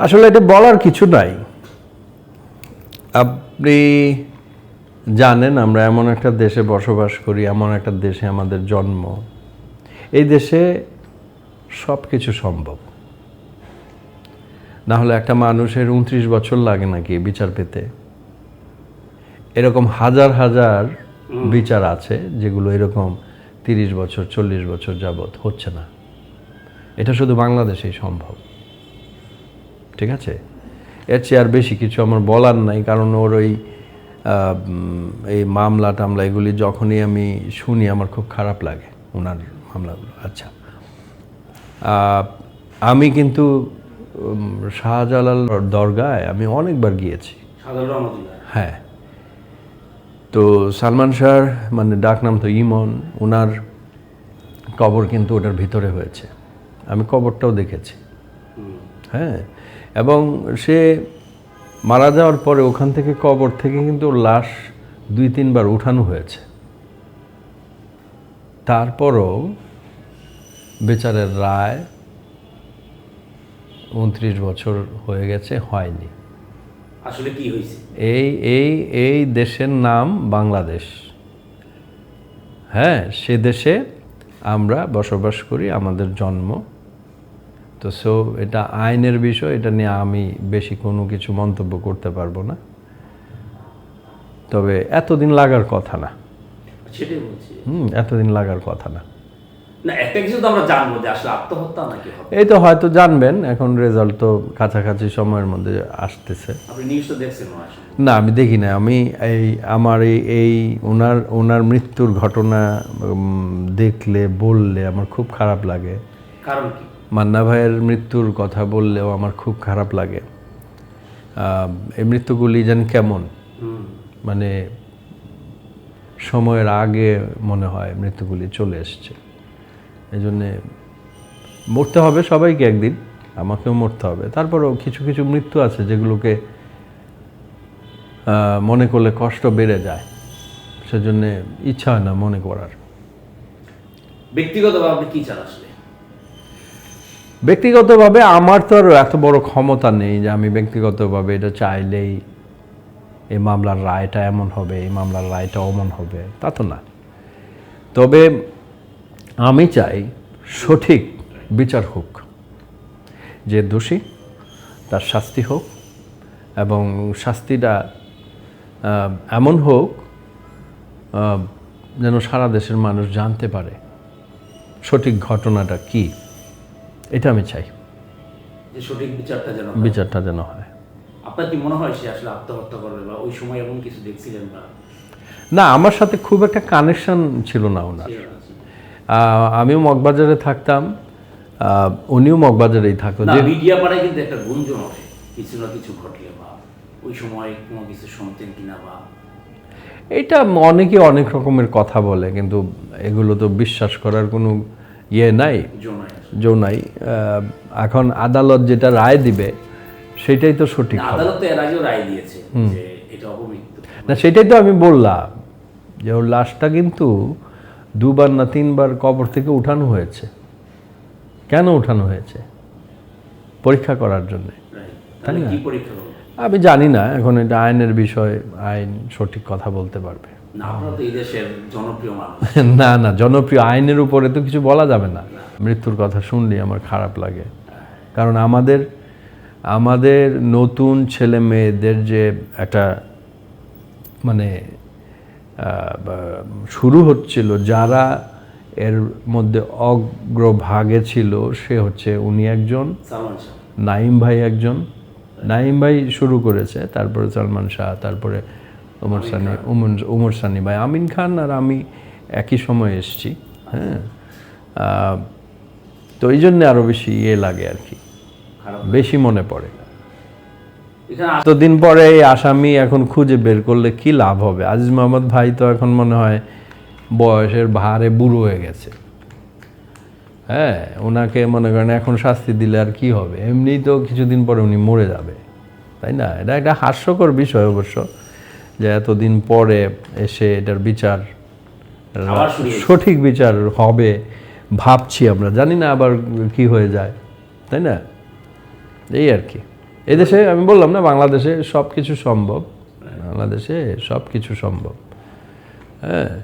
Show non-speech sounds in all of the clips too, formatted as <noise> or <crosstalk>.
আসলে এটা বলার কিছু নাই। আপনি জানেন আমরা এমন একটা দেশে বসবাস করি এমন একটা দেশে আমাদের জন্ম। এই দেশে সব কিছু সম্ভব। না হলে একটা মানুষের উনত্রিশ বছর লাগে নাকি বিচার পেতে? এরকম হাজার হাজার বিচার আছে যেগুলো এরকম তিরিশ বছর চল্লিশ বছর যাবৎ হচ্ছে না। এটা শুধু বাংলাদেশেই সম্ভব। ঠিক আছে? এর চেয়ে আর বেশি কিছু আমার বলার নাই কারণ ওর ওই এই মামলা টামলা এগুলি যখনই আমি শুনি আমার খুব খারাপ লাগে ওনার মামলাগুলো। আচ্ছা। আমি কিন্তু শাহজালাল দরগায় আমি অনেকবার গিয়েছি। হ্যাঁ। তো সালমান শাহর মানে ডাকনাম তো ইমন ওনার কবর কিন্তু ওটার ভিতরে হয়েছে। আমি কবরটাও দেখেছি। হ্যাঁ। এবং সে মারা যাওয়ার পরে ওখান থেকে কবর থেকে কিন্তু লাশ দুই তিনবার উঠানো হয়েছে। তারপরও বেচারের রায় উনত্রিশ বছর হয়ে গেছে হয়নি। আসলে কি হয়েছে? এই এই এই দেশের নাম বাংলাদেশ। হ্যাঁ সে দেশে আমরা বসবাস করি আমাদের জন্ম। তো সো এটা আইনের বিষয় এটা নিয়ে আমি বেশি কোনো কিছু মন্তব্য করতে পারব না। তবে এতদিন লাগার কথা না। সেটাই বলছি। হুম এতদিন লাগার কথা না। না একটা কিছু তো আমরা জানব যে আসলে আত্মহত্যা নাকি এই তো হয়তো জানবেন এখন রেজাল্ট তো কাছাকাছি সময়ের মধ্যে আসতেছে। আপনি নিউজ তো দেখছেন না আমি দেখি না। আমি এই আমার এই এই ওনার ওনার মৃত্যুর ঘটনা দেখলে বললে আমার খুব খারাপ লাগে। কারণ কি? মান্না ভাইয়ের মৃত্যুর কথা বললেও আমার খুব খারাপ লাগে। এই মৃত্যুগুলি যেন কেমন? মানে সময়ের আগে মনে হয় মৃত্যুগুলি চলে এসছে। এই জন্যে মরতে হবে সবাইকে একদিন আমাকেও মরতে হবে। তারপরেও কিছু কিছু মৃত্যু আছে যেগুলোকে মনে করলে কষ্ট বেড়ে যায়। সেজন্যে ইচ্ছা হয় না মনে করার। ব্যক্তিগতভাবে আপনি কি চান আসলে? ব্যক্তিগতভাবে আমার তো আর এত বড় ক্ষমতা নেই যে আমি ব্যক্তিগতভাবে এটা চাইলেই এই মামলার রায়টা এমন হবে এই মামলার রায়টা অমন হবে, তা তো না। তবে আমি চাই সঠিক বিচার হোক, যে দোষী তার শাস্তি হোক এবং শাস্তিটা এমন হোক যেন সারা দেশের মানুষ জানতে পারে সঠিক ঘটনাটা কী। এটা আমি চাই। সঠিক বিচারটা যেন। বিচারটা যেন হয়। আপনার কি মনে হয় সে আসলে আত্মহত্যা করবে বা ওই সময় এমন কিছু দেখছিলেন না? আমার সাথে খুব একটা কানেকশন ছিল না ওনার। আমিও মগবাজারে থাকতাম। উনিও মগবাজারেই থাকতো যে মিডিয়া পাড়ায় কিন্তু একটা গুঞ্জন ওঠে কিছু না কিছু ঘটলে বা ওই সময় কোনো কিছু শুনতেন কিনা বা। এটা অনেকে অনেক রকমের কথা বলে কিন্তু এগুলো তো বিশ্বাস করার কোনো ইয়ে নাই। জনায় জো নাই এখন আদালত যেটা রায় দিবে সেটাই তো সঠিক না, আদালত তো এর আগেও রায় দিয়েছে যে এটা অপমৃত্যু। না সেটাই তো আমি বললাম যে ওর লাশটা কিন্তু দুবার না তিনবার কবর থেকে উঠানো হয়েছে। কেন উঠানো হয়েছে? পরীক্ষা করার জন্যে। করব? আমি জানি না এখন এটা আইনের বিষয় আইন সঠিক কথা বলতে পারবে। না আপনারা তো এই দেশের জনপ্রিয় মানুষ। <laughs> না না জনপ্রিয় আইনের উপরে তো কিছু বলা যাবে না। মৃত্যুর কথা শুনলে আমার খারাপ লাগে। কারণ আমাদের আমাদের নতুন ছেলে মেয়েদের যে একটা মানে শুরু হচ্ছিল যারা এর মধ্যে অগ্রভাগে ছিল সে হচ্ছে উনি একজন নাইম ভাই একজন। নাইম ভাই শুরু করেছে তারপরে সালমান শাহ তারপরে ওমর সানি উমর উমর সানি ভাই আমিন খান আর আমি একই সময় এসছি হ্যাঁ? তো এই জন্যে আরও বেশি ইয়ে লাগে আর কি বেশি মনে পড়ে। এতদিন পরে এই আসামি এখন খুঁজে বের করলে কি লাভ হবে? আজিজ মোহাম্মদ ভাই তো এখন মনে হয় বয়সের ভারে বুড়ো হয়ে গেছে। হ্যাঁ ওনাকে মনে করেন এখন শাস্তি দিলে আর কি হবে? এমনিই তো কিছুদিন পরে উনি মরে যাবে। তাই না? এটা একটা হাস্যকর বিষয় অবশ্য। যে এতদিন পরে এসে এটার বিচার। সঠিক বিচার হবে ভাবছি আমরা। জানি না আবার কি হয়ে যায় তাই না? এই আর কি। এদেশে আমি বললাম না বাংলাদেশে সব কিছু সম্ভব। বাংলাদেশে সব কিছু সম্ভব। হ্যাঁ।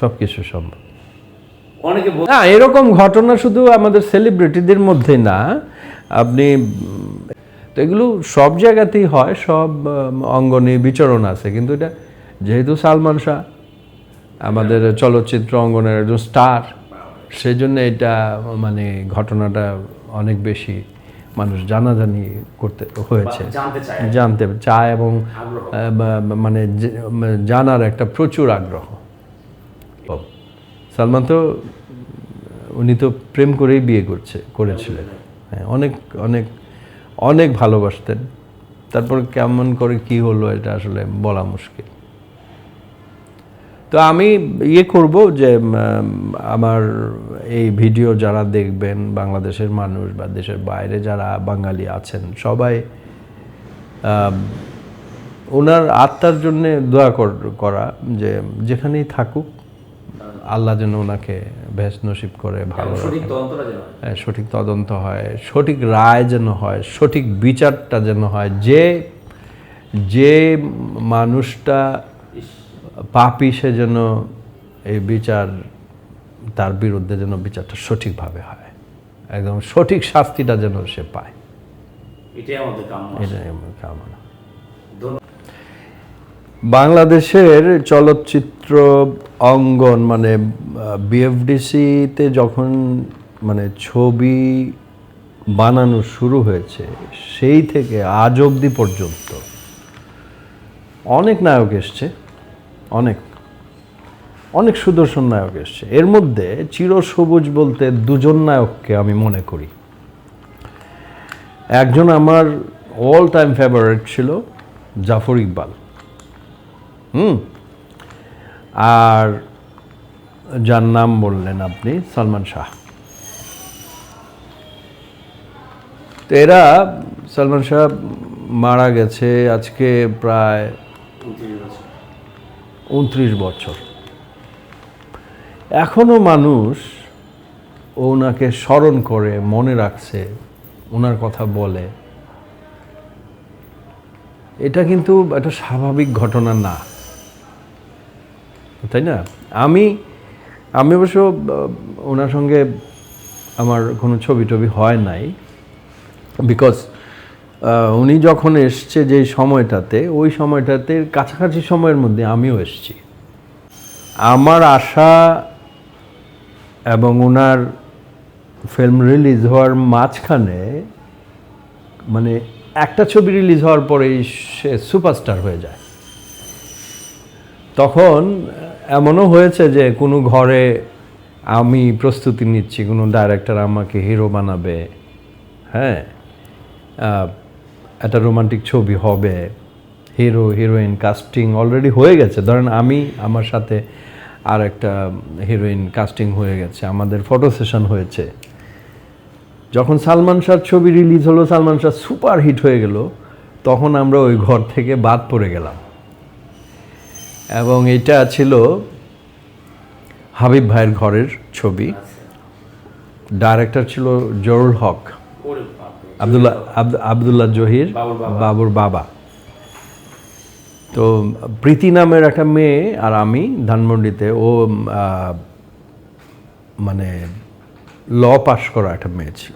সব কিছু সম্ভব। অনেকে না এরকম ঘটনা শুধু আমাদের সেলিব্রিটিদের মধ্যে না। আপনি তো এগুলো সব জায়গাতেই হয় সব অঙ্গনে বিচরণ আছে। কিন্তু এটা যেহেতু সালমান শাহ আমাদের চলচ্চিত্র অঙ্গনের একজন স্টার সেই জন্য এটা মানে ঘটনাটা অনেক বেশি মানুষ জানাজানি করতে হয়েছে। জানতে চায়। এবং মানে মানে জানার একটা প্রচুর আগ্রহ। সালমান তো উনি তো প্রেম করেই বিয়ে করছে করেছিলেন। হ্যাঁ অনেক অনেক অনেক ভালোবাসতেন। তারপর কেমন করে কি হলো এটা আসলে বলা মুশকিল। তো আমি ইয়ে করব যে আমার এই ভিডিও যারা দেখবেন, বাংলাদেশের মানুষ বা দেশের বাইরে যারা বাঙালি আছেন, সবাই ওনার আত্মার জন্য দোয়া কর- করা যে, যেখানেই থাকুক আল্লাহ যেন ওনাকে ভেস নসিব করে ভালো। তদন্তটা যেন হয়। হ্যাঁ, সঠিক তদন্ত হয় সঠিক রায় যেন হয় সঠিক বিচারটা যেন হয় যে যে মানুষটা পাপি সে যেন এই বিচার তার বিরুদ্ধে যেন বিচারটা সঠিকভাবে হয় একদম সঠিক শাস্তিটা যেন সে পায় এটাই আমাদের কামনা। বাংলাদেশের চলচ্চিত্র অঙ্গন মানে বিএফডিসিতে যখন মানে ছবি বানানো শুরু হয়েছে, সেই থেকে আজ অবধি পর্যন্ত অনেক নায়ক এসছে, অনেক অনেক সুদর্শন নায়ক এসছে। এর মধ্যে চিরসবুজ বলতে দুজন নায়ককে আমি মনে করি। একজন আমার অল টাইম ফেভারিট ছিল, জাফর ইকবাল। হুম? আর যার নাম বললেন আপনি সালমান শাহ। তো এরা সালমান শাহ মারা গেছে আজকে প্রায় উনত্রিশ বছর। উনত্রিশ বছর এখনও মানুষ ওনাকে স্মরণ করে, মনে রাখছে, ওনার কথা বলে। এটা কিন্তু একটা স্বাভাবিক ঘটনা না। তাই না? আমি আমি অবশ্য ওনার সঙ্গে আমার কোনো ছবি টবি হয় নাই। বিকজ উনি যখন এসছে যে সময়টাতে, ওই সময়টাতে কাছাকাছি সময়ের মধ্যে আমিও এসছি। আমার আশা এবং ওনার ফিল্ম রিলিজ হওয়ার মাঝখানে মানে একটা ছবি রিলিজ হওয়ার পরেই সে সুপারস্টার হয়ে যায়। তখন এমনও হয়েছে যে কোনো ঘরে আমি প্রস্তুতি নিচ্ছি, কোনো ডাইরেক্টর আমাকে হিরো বানাবে হ্যাঁ? একটা রোমান্টিক ছবি হবে হিরো হিরোইন কাস্টিং অলরেডি হয়ে গেছে। ধরেন আমি, আমার সাথে আর একটা হিরোইন কাস্টিং হয়ে গেছে, আমাদের ফটো সেশন হয়েছে। যখন সালমান শাহর ছবি রিলিজ হলো, সালমান শাহ সুপার হিট হয়ে গেল, তখন আমরা ওই ঘর থেকে বাদ পড়ে গেলাম। এবং এটা ছিল হাবিব ভাইয়ের ঘরের ছবি। ডাইরেক্টর ছিল জরুল হক আবদুল্লাহ আব্দ- আবদুল্লাহ জহির বাবুর বাবা। তো প্রীতি নামের একটা মেয়ে আর আমি ধানমন্ডিতে ও মানে ল পাশ করা একটা মেয়ে ছিল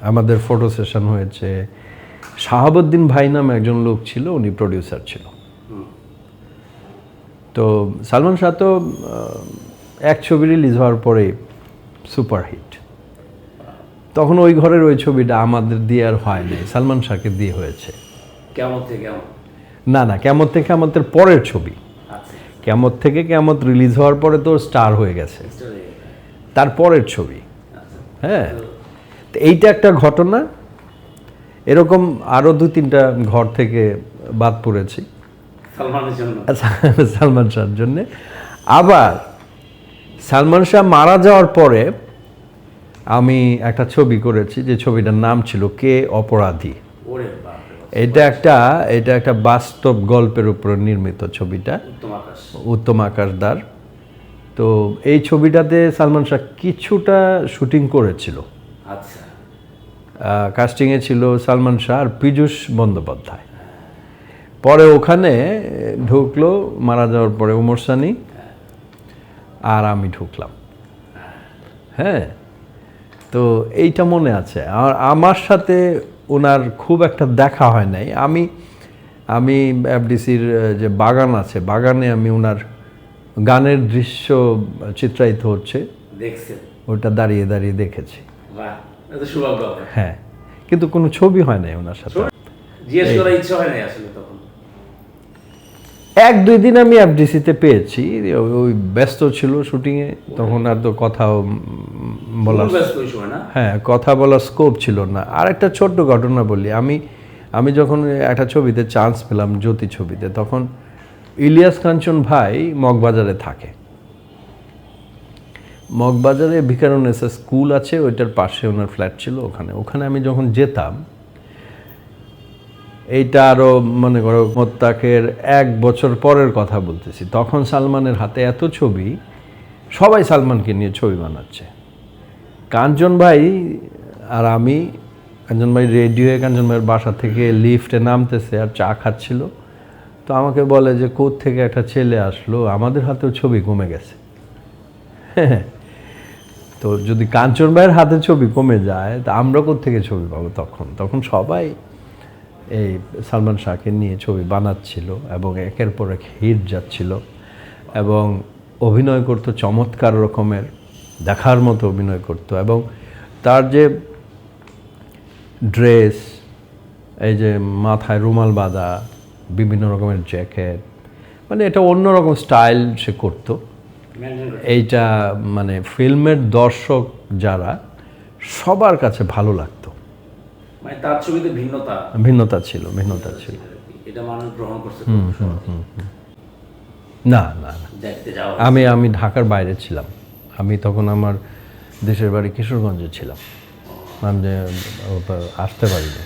আমাদের ফটো সেশন হয়েছে শাহাবুদ্দিন ভাই নামে একজন লোক ছিল উনি প্রডিউসার ছিল। তো সালমান শাহ তো এক ছবি রিলিজ হওয়ার পরে সুপার হিট তখন ওই ঘরের ওই ছবিটা আমাদের দিয়ে আর হয় নাই সালমান শাহকে দিয়ে হয়েছে। কেমন থেকে না না কেমত থেকে আমাদের পরের ছবি। আচ্ছা। কেমত থেকে কেমত রিলিজ হওয়ার পরে তো স্টার হয়ে গেছে। তার পরের ছবি। আচ্ছা। হ্যাঁ। তো এইটা একটা ঘটনা। এরকম আরও দু তিনটা ঘর থেকে বাদ পড়েছি। সালমান শাহর জন্যে। আবার সালমান শাহ মারা যাওয়ার পরে আমি একটা ছবি করেছি যে ছবিটার নাম ছিল কে অপরাধী। এটা একটা এটা একটা বাস্তব গল্পের উপর নির্মিত ছবিটা। উত্তম আকাশ। উত্তম আকাশদার তো এই ছবিটাতে সালমান শাহ কিছুটা শুটিং করেছিল। আচ্ছা। কাস্টিংয়ে ছিল সালমান শাহ আর পীযূষ বন্দ্যোপাধ্যায়। পরে ওখানে ঢুকলো মারা যাওয়ার পরে ওমর সানি আর আমি ঢুকলাম। হ্যাঁ? তো এইটা মনে আছে। আর আমার সাথে ওনার খুব একটা দেখা হয় নাই। আমি আমি এফডিসির যে বাগান আছে বাগানে আমি ওনার গানের দৃশ্য চিত্রায়িত হচ্ছে। ওটা দাঁড়িয়ে দাঁড়িয়ে দেখেছি। হ্যাঁ কিন্তু কোনো ছবি হয় নাই ওনার সাথে। জিজ্ঞেস করার ইচ্ছা হয় নাই আসলে তখন? এক দুই দিন আমি এফডিসিতে পেয়েছি ওই- ব্যস্ত ছিল শুটিংয়ে তখন আর তো কথা বলার হ্যাঁ কথা বলার স্কোপ ছিল না। আর একটা ছোট্ট ঘটনা বলি আমি আমি যখন একটা ছবিতে চান্স পেলাম জ্যোতি ছবিতে তখন ইলিয়াস কাঞ্চন ভাই মগবাজারে থাকে। মগবাজারে ভিকারুনেসা স্কুল আছে ওইটার পাশে ওনার ফ্ল্যাট ছিল ওখানে। ওখানে আমি যখন যেতাম এইটা আরও মনে করো, মোত্তাকের এক বছর পরের কথা বলতেছি। তখন সালমানের হাতে এত ছবি, সবাই সালমানকে নিয়ে ছবি বানাচ্ছে। কাঞ্চন ভাই আর আমি, কাঞ্চন ভাই রেডি হয়ে কাঞ্চন ভাইয়ের বাসা থেকে লিফটে নামতেছে আর চা খাচ্ছিল। তো আমাকে বলে যে থেকে একটা ছেলে আসলো? আমাদের হাতেও ছবি কমে গেছে। <laughs> তো যদি কাঞ্চন ভাইয়ের হাতে ছবি কমে যায়, তা আমরা থেকে ছবি পাবো তখন? তখন সবাই এই সালমান শাহকে নিয়ে ছবি বানাচ্ছিল এবং একের পর এক হিট যাচ্ছিল এবং অভিনয় করতো চমৎকার রকমের, দেখার মতো অভিনয় করতো এবং তার যে ড্রেস, এই যে মাথায় রুমাল বাঁধা, বিভিন্ন রকমের জ্যাকেট মানে এটা অন্যরকম স্টাইল সে করতো। এইটা মানে ফিল্মের দর্শক যারা, সবার কাছে ভালো লাগতো মানে তার ছবিতে ভিন্নতা। ভিন্নতা ছিল ভিন্নতা ছিল। এটা মানুষ গ্রহণ করছে না না আমি আমি ঢাকার বাইরে ছিলাম। আমি তখন আমার দেশের বাড়ি কিশোরগঞ্জে ছিলাম। আমি যে আসতে পারিনি।